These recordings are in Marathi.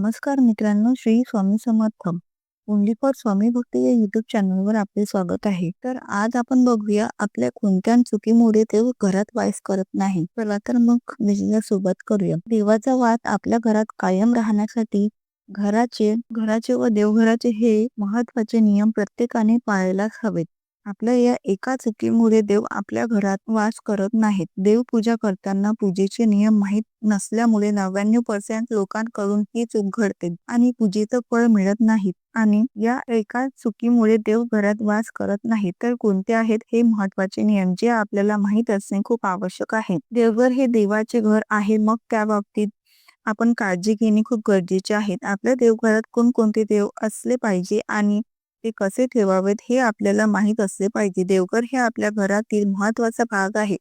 नमस्कार मित्रांनो श्री स्वामी समर्थ. ओनली फॉर स्वामी भक्ती या युट्यूब चॅनलवर आपले स्वागत आहे. तर आज आपण बघूया आपल्या कोणत्या चुकीमुळे देव घरात वास करत नाही. चला तर मग विजया सोबत करूया. देवाचा वाद आपल्या घरात कायम राहण्यासाठी घराचे घराचे व देवघराचे हे महत्त्वाचे नियम प्रत्येकाने पाळायलाच हवेत. आपल्या या एका चुकीमुळे देव आपल्या घरात वास करत नाहीत. देवपूजा करताना पूजेचे नियम माहीत नसल्यामुळे नव्याण्णव पर्सेंट लोकांकडून ही चूक घडते आणि पूजेचं फळ मिळत नाही आणि या एका चुकीमुळे देव घरात वास करत नाही तर कोणते आहेत हे महत्त्वाचे नियम जे आपल्याला माहीत असणे खूप आवश्यक आहे? देवघर हे देवाचे घर आहे. मग त्या बाबतीत आपण काळजी घेणे खूप गरजेचे आहे. आपल्या देवघरात कोणकोणते देव असले पाहिजे आणि ते कसे ठेवावेत हे आपल्याला माहीत असले पाहिजे. देवघर हे आपल्या घरातील महत्त्वाचा भाग आहे.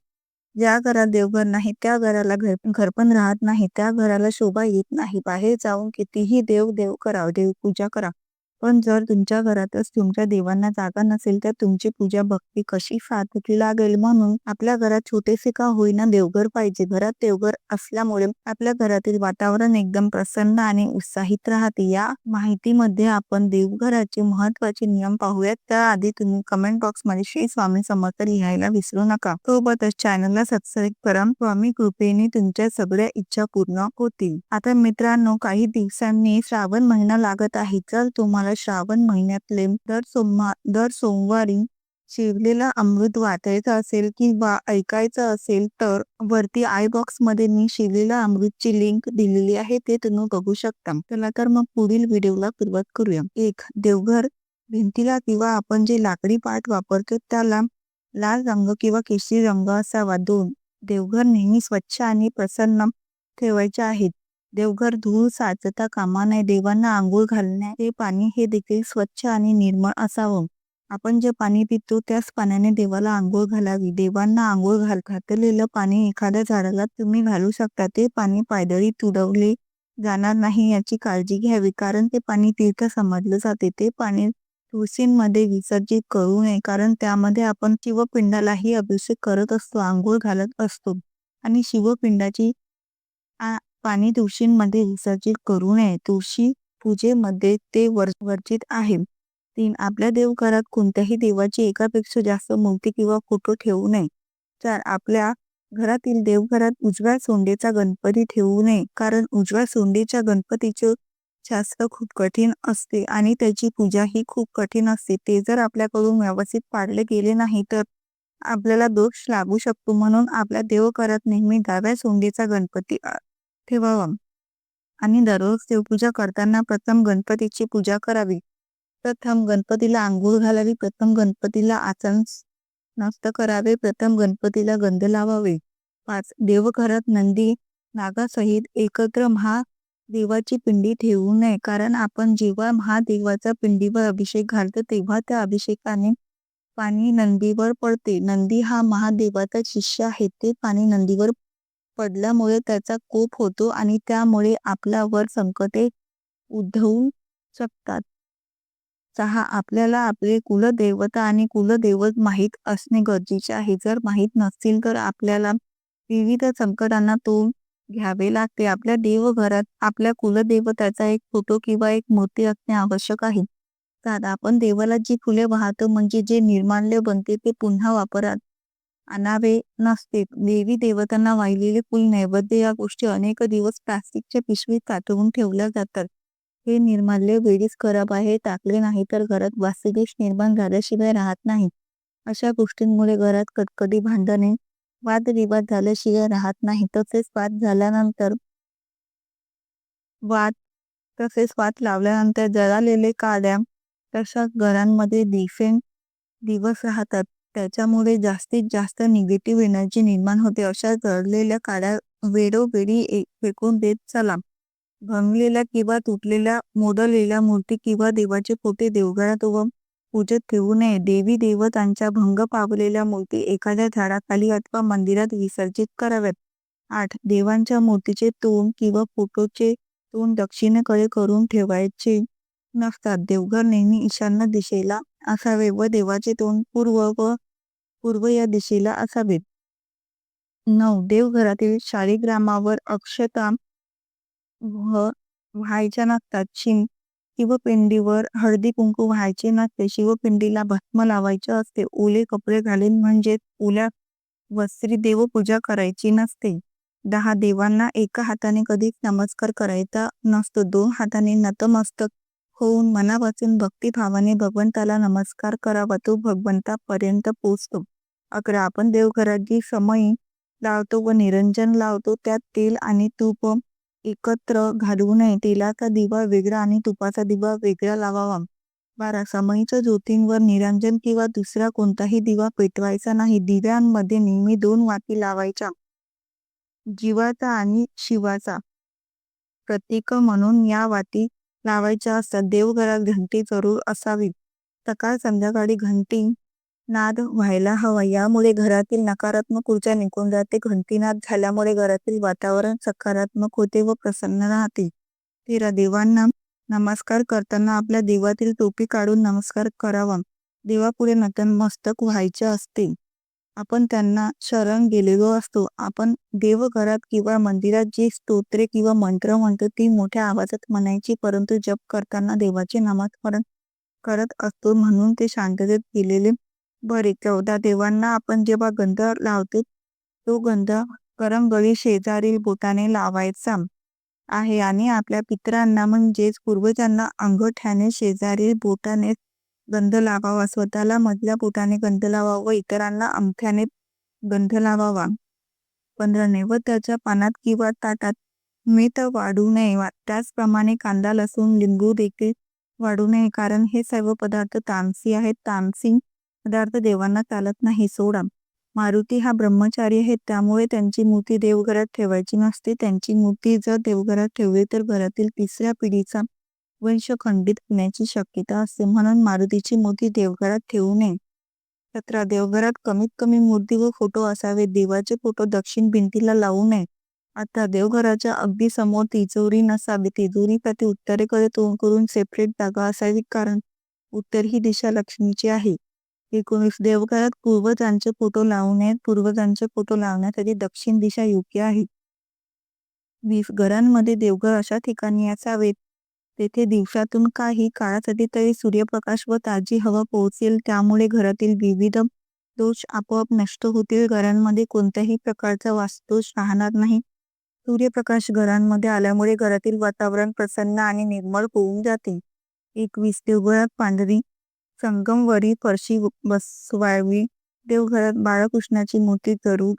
ज्या घरात देवघर नाही त्या घराला घर घर पण राहत नाही त्या घराला शोभा येत नाही. बाहेर जाऊन कितीही देव देव करा देवपूजा करा. पण जर तुमच्या घरातच तुमच्या देवांना जागा नसेल तर तुमची पूजा भक्ती कशी साधकी लागेल? म्हणून आपल्या घरात छोटेसे का होईना देवघर पाहिजे. घरात देवघर असल्यामुळे आपल्या घरातील वातावरण एकदम प्रसन्न आणि उत्साहित राहते. या माहितीमध्ये आपण देवघराचे महत्त्वाचे नियम पाहूयात. त्याआधी तुम्ही कमेंट बॉक्समध्ये श्री स्वामी समर्थ लिहायला विसरू नका. सोबतच चॅनलला सबस्क्राईब करा. स्वामी कृपेने तुमच्या सगळ्या इच्छा पूर्ण होतील. आता मित्रांनो काही दिवसांनी श्रावण महिना लागत आहे. जर तुम्हाला श्रावण महिन्यातले दर सोमवार दर सोमवारी शिवलेला अमृत वाचायचा असेल किंवा ऐकायचं असेल तर वरती आय बॉक्समध्ये मी शिवलेला अमृतची लिंक दिलेली आहे ते तुम्ही बघू शकता. चला तर मग पुढील व्हिडिओला सुरुवात करूया. एक देवघर भिंतीला किंवा आपण जे लाकडी पाट वापरतो त्याला लाल रंग किंवा केशरी रंग असावा. दोन देवघर नेहमी स्वच्छ आणि प्रसन्न ठेवायचे आहेत देवघर धूळ साचता कामा नये देवांना आंघोळ घालण्याचे पाणी हे देखील स्वच्छ आणि निर्मळ असावं. आपण जे पाणी पितो त्याच पाण्याने देवाला आंघोळ घालावी. देवांना आंघोळ घाल घातलेलं पाणी एखाद्या झाडाला तुम्ही घालू शकता. ते पाणी पायदळी तुडवले जाणार नाही याची काळजी घ्यावी कारण ते पाणी तीर्थ समजलं जाते. ते पाणी तुळशींमध्ये विसर्जित करू नये कारण त्यामध्ये आपण शिवपिंडालाही अभिषेक करत असतो आंघोळ घालत असतो. आणि शिवपिंडाची पाणी तुळशींमध्ये विसर्जित करू नये. तुळशी पूजेमध्ये ते वर वर्जित आहे. तीन आपल्या देवघरात कोणत्याही देवाची एकापेक्षा जास्त मूर्ती किंवा फोटो ठेवू नये. चार आपल्या घरातील देवघरात उजव्या सोंडेचा गणपती ठेवू नये. कारण उजव्या सोंडेच्या गणपतीचे शास्त्र खूप कठीण असते आणि त्याची पूजा ही खूप कठीण असते. ते जर आपल्याकडून व्यवस्थित पाडले गेले नाही तर आपल्याला दोष लागू शकतो म्हणून आपल्या देवघरात नेहमी डाव्या सोंडेचा गणपती ठेवावा. आणि दररोज देवपूजा करताना प्रथम गणपतीची पूजा करावी. प्रथम गणपतीला आंघोळ घालावी प्रथम गणपतीला आचन नष्ट करावे प्रथम गणपतीला गंध लावावे. पाच देवघरात नंदी नागासहित एकत्र महादेवाची पिंडी ठेवू नये. कारण आपण जेव्हा महादेवाचा पिंडीवर अभिषेक घालतो तेव्हा त्या अभिषेकाने पाणी नंदीवर पडते. नंदी हा महादेवाचा शिष्य आहे. ते पाणी नंदीवर पडल्यामुळे त्याचा कोप होतो आणि त्यामुळे आपल्यावर संकटे उद्भवू शकतात. सहा आपल्याला आपले कुलदेवता आणि कुलदैवत माहीत असणे गरजेचे आहे. जर माहीत नसतील तर आपल्याला विविध संकटांना तोंड घ्यावे लागते. आपल्या देवघरात आपल्या कुलदेवताचा एक फोटो किंवा एक मूर्ती असणे आवश्यक आहे. सात आपण देवाला जी फुले वाहतो म्हणजे जे निर्माल्य बनते ते पुन्हा वापरात. आणावे नसते. देवी देवतांना वाहिलेले फुल नैवेद्य या गोष्टी अनेक दिवस प्लास्टिकच्या पिशवीत साठवून ठेवल्या जातात. हे निर्माल्य वेळीच आहे टाकले नाही तर घरात वास्तुदेश निर्माण झाल्याशिवाय राहत नाही. अशा गोष्टींमुळे घरात कटकटी भांडणे वादविवाद झाल्याशिवाय राहत नाही. तसेच वाद झाल्यानंतर वाद तसेच वाद लावल्यानंतर जळालेले काड्या तशाच घरांमध्ये दिफेन दिवस राहतात. त्याच्यामुळे जास्तीत जास्त निगेटिव्ह एनर्जी निर्माण होते. अशा जळलेल्या काड्या वेळोवेळी फेकून देत चला. भंगलेल्या किंवा तुटलेल्या मोडलेल्या मूर्ती किंवा देवाचे पोते देवघरात व पूजेत ठेवू नये. देवी देवतांच्या भंग पावलेल्या मूर्ती एखाद्या झाडाखाली अथवा मंदिरात विसर्जित कराव्यात. आठ देवांच्या मूर्तीचे तोंड किंवा फोटोचे तोंड दक्षिणेकडे करून ठेवायचे नसतात. देवघर नेहमी ईशान्य दिशेला असावे व देवाचे तोंड पूर्व व पूर्व या दिशेला असावेत नऊ. देवघरातील शाळीग्रामावर अक्षता व्हायच्या नसतात शिंग शिवपिंडीवर हळदी कुंकू व्हायचे नसते शिवपिंडीला भस्म लावायचे असते. ओले कपडे घालून म्हणजेच ओल्या वस्त्री देवपूजा करायची नसते. दहा. देवांना एका हाताने कधीच नमस्कार करायचा नसतो. दोन हाताने नतमस्तक होऊन मनापासून भक्तिभावाने भगवंताला नमस्कार करावा तो भगवंतापर्यंत पोचतो अकरा आपण देवघरात जी समयी लावतो व निरंजन लावतो त्यात तेल आणि तूप एकत्र घालवू नये. तेलाचा दिवा वेगळा आणि तुपाचा दिवा वेगळा लावावा. बारा समईच्या ज्योतींवर निरंजन किंवा दुसरा कोणताही दिवा पेटवायचा नाही. दिव्यांमध्ये नेहमी दोन वाती लावायच्या. जीवाचा आणि शिवाचा. प्रतीक म्हणून या वाती लावायच्या असतात. देवघरात घंटी जरूर असावी सकाळ संध्याकाळी घंटी नाद व्हायला हवा. यामुळे घरातील नकारात्मक ऊर्जा निघून जाते. घंटीनाद झाल्यामुळे घरातील वातावरण सकारात्मक होते व प्रसन्न राहते. तेरा देवांना नमस्कार करताना आपल्या देवातील टोपी काढून नमस्कार करावा. देवापुढे नतन मस्तक व्हायचे असते. आपण त्यांना शरण गेलेलो असतो. आपण देवघरात किंवा मंदिरात जी स्तोत्रे किंवा मंत्र म्हणतो ती मोठ्या आवाजात म्हणायची परंतु जप करताना देवाचे नामस्मरण करत असतो म्हणून ते शांततेत गेलेले बरे. चौदा देवांना आपण जेव्हा गंध लावतो तो गंध करंगळी शेजारील बोटाने लावायचा आहे आणि आपल्या पितरांना म्हणजेच पूर्वजांना अंगठ्याने शेजारील बोटाने गंध लावावा. स्वतःला मधल्या पोटाने गंध लावावा व इतरांना अंगठ्याने गंध लावावा. पंधरा व त्याच्या पानात किंवा ताटात मीठ वाढू नये. त्याचप्रमाणे कांदा लसूण लिंबू देखील वाढू नये. कारण हे सर्व पदार्थ तामसी आहेत. तामसी पदार्थ देवांना चालत नाही. सोडा. मारुती हा ब्रह्मचारी आहे. त्यामुळे त्यांची मूर्ती देवघरात ठेवायची नसते. त्यांची मूर्ती जर देवघरात ठेवली तर घरातील तिसऱ्या पिढीचा वंश खंडित होण्याची शक्यता असते म्हणून मारुतीची मूर्ती देवघरात ठेवू नये. सतरा देवघरात कमीत कमी मूर्ती व फोटो असावे. देवाचे फोटो दक्षिण भिंतीला लावू नये. आता देवघराच्या अगदी समोर तिजोरी नसावी. तिजोरी प्रति उत्तरेकडे तोंड करून सेपरेट जागा असावी कारण उत्तर ही दिशा लक्ष्मीची आहे. एकोणीस देवघरात पूर्वजांचे फोटो लावू नयेत. पूर्वजांचे फोटो लावण्यासाठी दक्षिण दिशा योग्य आहे. वीस घरांमध्ये देवघर अशा ठिकाणी असावेत. तेथे दिवसातून काही काळासाठी तरी सूर्यप्रकाश व ताजी हवा पोहोचेल. त्यामुळे घरातील विविध दोष आपोआप नष्ट होतील. घरांमध्ये कोणत्याही प्रकारचा वास्तुदोष राहणार नाही. सूर्यप्रकाश घरांमध्ये आल्यामुळे घरातील वातावरण प्रसन्न आणि निर्मळ होऊन जाते. एकवीस देवघरात पांढरी संगमवरी फरशी बसवावी देवघरात बाळकृष्णाची मूर्ती जरूर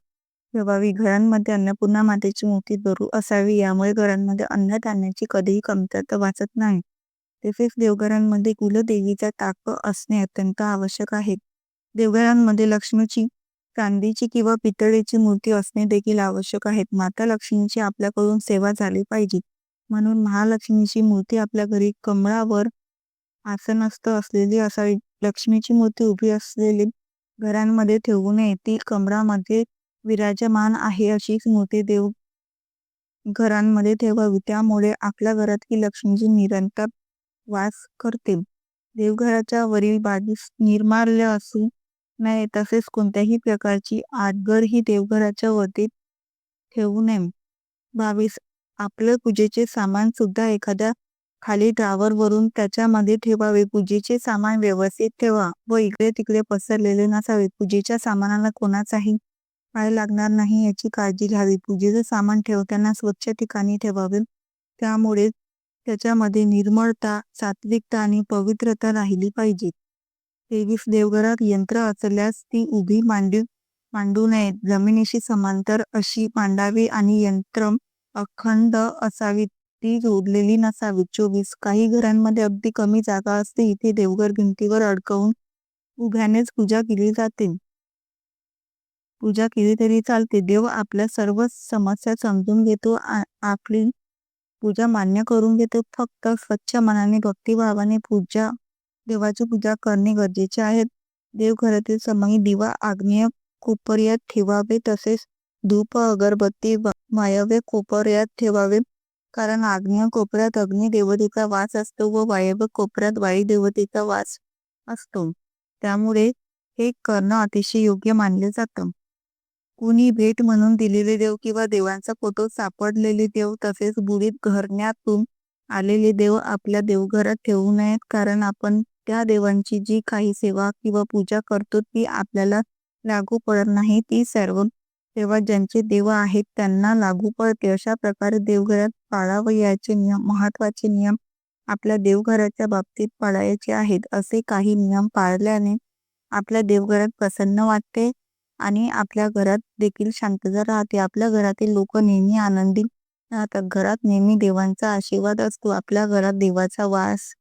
प्रभावी घरांमध्ये अन्नपूर्णा मातेची मूर्ती जरूर असावी यामुळे घरांमध्ये अन्नधान्याची कधीही कमतरता वाचत नाही. तसेच देवघरांमध्ये कुलदेवीचा ताक असणे अत्यंत आवश्यक आहे. देवघरांमध्ये लक्ष्मीची चांदीची किंवा पितळेची मूर्ती असणे देखील आवश्यक आहे माता लक्ष्मीची आपल्याकडून सेवा झाली पाहिजे. म्हणून महालक्ष्मीची मूर्ती आपल्या घरी कमळावर आसनस्थ असलेली असावी. लक्ष्मीची मूर्ती उभी असलेली घरांमध्ये ठेवू नये. ती कमळामध्ये विराजमान आहे अशीच मूर्ती देव घरांमध्ये ठेवावी. त्यामुळे आपल्या घरातली लक्ष्मीची निरंतर वास करते देवघराच्या वरील बाजूस निर्माल्य असू नये तसेच कोणत्याही प्रकारची आडगर ही देवघराच्या वरती ठेवू नये. बावीस आपलं पूजेचे सामान सुद्धा एखाद्या खाली ड्रावर वरून त्याच्यामध्ये ठेवावे. पूजेचे सामान व्यवस्थित ठेवा व इकडे तिकडे पसरलेले नसावे. पूजेच्या सामानाला कोणाचाही पाय लागणार नाही याची काळजी घ्यावी. पूजेचं सामान ठेवताना स्वच्छ ठिकाणी ठेवावे. त्यामुळे त्याच्यामध्ये निर्मळता सात्विकता आणि पवित्रता राहिली पाहिजे. तेवीस देवघरात यंत्र असल्यास ती उभी मांडू मांडू नये. जमिनीशी समांतर अशी मांडावी आणि यंत्र अखंड असावी ती जोडलेली नसावी. चोवीस. काही घरांमध्ये अगदी कमी जागा असते. इथे देवघर भिंतीवर अडकवून उभ्यानेच पूजा केली जाते. पूजा केली तरी चालते. देव आपल्या सर्व समस्या समजून घेतो. आपली पूजा मान्य करून घेतो. फक्त स्वच्छ मनाने भक्तिभावाने पूजा देवाची पूजा करणे गरजेचे आहे. देवघरातील समयी दिवा आग्नेय कोपऱ्यात ठेवावे. तसेच धूप अगरबत्ती वायव्य कोपऱ्यात ठेवावे. कारण आग्नेय कोपऱ्यात अग्नि देवतेचा वास असतो व वायव्य कोपऱ्यात वायू देवतेचा वास असतो. त्यामुळे हे करणं अतिशय योग्य मानले जातं. कुणी भेट म्हणून दिलेले देव किंवा देवांचा फोटो सापडलेले देव तसेच बुडीत घरण्यातून आलेले देव आपल्या देवघरात ठेवू नयेत. कारण आपण त्या देवांची जी काही सेवा किंवा पूजा करतो ती आपल्याला लागू पडत नाही. ती सर्व तेव्हा ज्यांचे देव आहेत त्यांना लागू पडते. अशा प्रकारे देवघरात पाळावयाचे नियम महत्त्वाचे नियम आपल्या देवघराच्या बाबतीत पाळायचे आहेत. असे काही नियम पाळल्याने आपल्या देवघरात प्रसन्न वाटते. आणि आपल्या घरात देखील शांतता राहते. आपल्या घरातील लोक नेहमी आनंदी राहतात. घरात नेहमी देवांचा आशीर्वाद असतो. आपल्या घरात देवाचा वास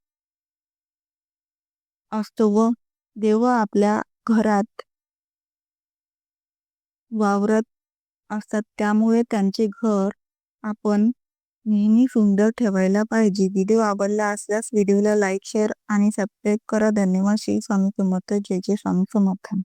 असतो व देव आपल्या घरात वावरत असतात. त्यामुळे त्यांचे घर आपण नेहमी सुंदर ठेवायला पाहिजे. व्हिडिओ आवडला असल्यास व्हिडिओला लाईक शेअर आणि सबस्क्राईब करा. धन्यवाद. श्री स्वामी समर्थ. जय जय स्वामी समर्थ.